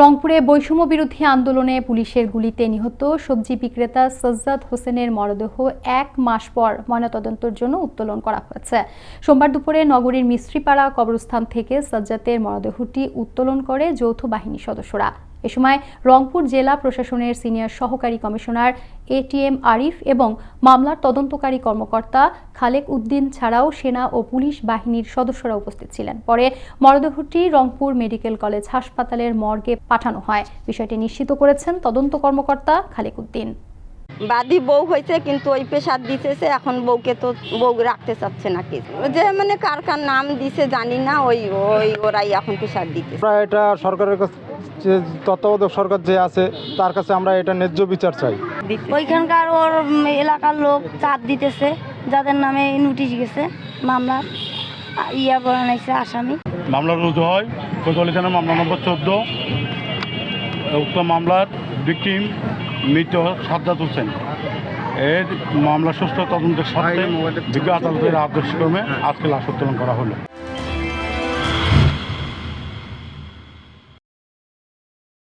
রংপুরে বৈষম্য বিরোধী আন্দোলনে পুলিশের গুলিতে নিহত সবজি বিক্রেতা সজ্জাদ হোসেনের মরদেহ এক মাস পর ময়নাতদন্তের জন্য উত্তোলন করা হয়েছে। সোমবার দুপুরে নগরীর মিস্ত্রিপাড়া কবরস্থান থেকে সজ্জাতের মরদেহটি উত্তোলন করে যৌথ বাহিনী সদস্যরা। এ সময় রংপুর জেলা প্রশাসনের সিনিয়র সহকারী কমিশনার এটিএম আরিফ এবং মামলার তদন্তকারী কর্মকর্তা খালেক উদ্দিন ছাড়াও সেনা ও পুলিশ বাহিনীর সদস্যরা উপস্থিত ছিলেন। পরে মরদেহটি রংপুর মেডিকেল কলেজ হাসপাতালের মর্গে পাঠানো হয়। বিষয়টি নিশ্চিত করেছেন তদন্ত কর্মকর্তা খালেক উদ্দিন। বাদি বউ হয়েছে কিন্তু ওই পেশার দিতেছে এখন বউকে তো বউ রাখতে চাচ্ছে না কি? যে মানে কার কার নাম দিছে জানি না ওই ওই ওরাই এখন পেশার দিতে এটা সরকারের কাছে যে তত্ত্বাবধায়ক সরকার যে আছে তার কাছে আমরা এটা ন্যায্য বিচার চাই। ওইখানকার ওর এলাকার লোক চাপ দিতেছে যাদের নামে নোটিশ গেছে মামলা আ- ইয়া করে নাইছে আসামি। মামলা রুজু হয়। কোতোয়ালি থানার মামলা নম্বর চোদ্দ। উক্ত মামলার ভিকটিম মৃত সাজ্জাদ হোসেন। এর মামলা সুস্থ তদন্তের সাথে বিজ্ঞ আদালতের আদর্শক্রমে আজকে লাশ উত্তোলন করা হলো।